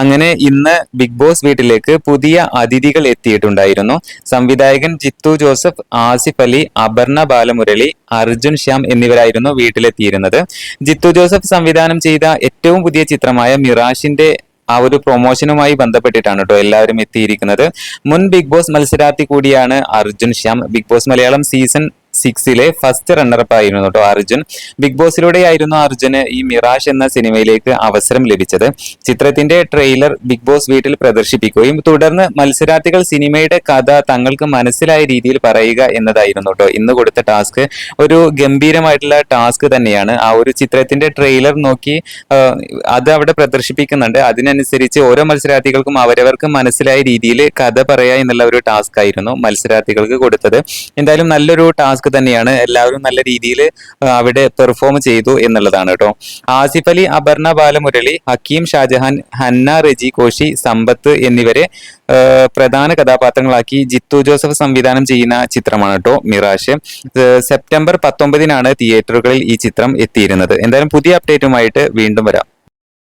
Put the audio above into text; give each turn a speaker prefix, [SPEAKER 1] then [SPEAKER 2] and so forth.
[SPEAKER 1] അങ്ങനെ ഇന്ന് big boss വീട്ടിലേക്ക് പുതിയ അതിഥികൾ എത്തിയിട്ടുണ്ടായിരുന്നു. സംവിധായകൻ ജിത്തു ജോസഫ് ആസിഫ് അലി അപർണ ബാലമുരളി അർജുൻ ശ്യാം എന്നിവരായിരുന്നു വീട്ടിലെത്തിയിരുന്നത്. ജിത്തു ജോസഫ് സംവിധാനം ചെയ്ത ഏറ്റവും പുതിയ ചിത്രമായ മിറാഷിന്റെ ആ ഒരു പ്രൊമോഷനുമായി ബന്ധപ്പെട്ടിട്ടാണ് കേട്ടോ എല്ലാവരും എത്തിയിരിക്കുന്നത്. മുൻ ബിഗ് ബോസ് മത്സരാർത്ഥി കൂടിയാണ് Arjun Shyam. Big boss Malayalam season സിക്സിലെ first runner up ആയിരുന്നു കേട്ടോ അർജുൻ. ബിഗ് ബോസിലൂടെയായിരുന്നു അർജുന് ഈ മിറാഷ് എന്ന സിനിമയിലേക്ക് അവസരം ലഭിച്ചത്. ചിത്രത്തിന്റെ ട്രെയിലർ ബിഗ് ബോസ് വീട്ടിൽ പ്രദർശിപ്പിക്കുകയും തുടർന്ന് മത്സരാർത്ഥികൾ സിനിമയുടെ കഥ തങ്ങൾക്ക് മനസ്സിലായ രീതിയിൽ പറയുക എന്നതായിരുന്നു കേട്ടോ ഇന്ന് കൊടുത്ത ടാസ്ക് ഒരു ഗംഭീരമായിട്ടുള്ള ടാസ്ക് തന്നെയാണ്. ആ ഒരു ചിത്രത്തിന്റെ ട്രെയിലർ നോക്കി അത് അവിടെ പ്രദർശിപ്പിക്കുന്നുണ്ട്. അതിനനുസരിച്ച് ഓരോ മത്സരാർത്ഥികൾക്കും അവരവർക്ക് മനസ്സിലായ രീതിയിൽ കഥ പറയുക എന്നുള്ള ഒരു ടാസ്ക് ആയിരുന്നു മത്സരാർത്ഥികൾക്ക് കൊടുത്തത്. എന്തായാലും നല്ലൊരു ടാസ്ക് തന്നെയാണ് എല്ലാവരും നല്ല രീതിയിൽ അവിടെ പെർഫോം ചെയ്തു എന്നുള്ളതാണ് കേട്ടോ. ആസിഫ് അലി അപർണ ബാലമുരളി ഹക്കീം ഷാജഹാൻ ഹന്ന റെജി കോശി സമ്പത്ത് എന്നിവരെ പ്രധാന കഥാപാത്രങ്ങളാക്കി ജിത്തു ജോസഫ് സംവിധാനം ചെയ്യുന്ന ചിത്രമാണ് കേട്ടോ മിറാഷ്. സെപ്റ്റംബർ പത്തൊമ്പതിനാണ് തിയേറ്ററുകളിൽ ഈ ചിത്രം എത്തിയിരുന്നത്. എന്തായാലും പുതിയ അപ്ഡേറ്റുമായിട്ട് വീണ്ടും വരാം.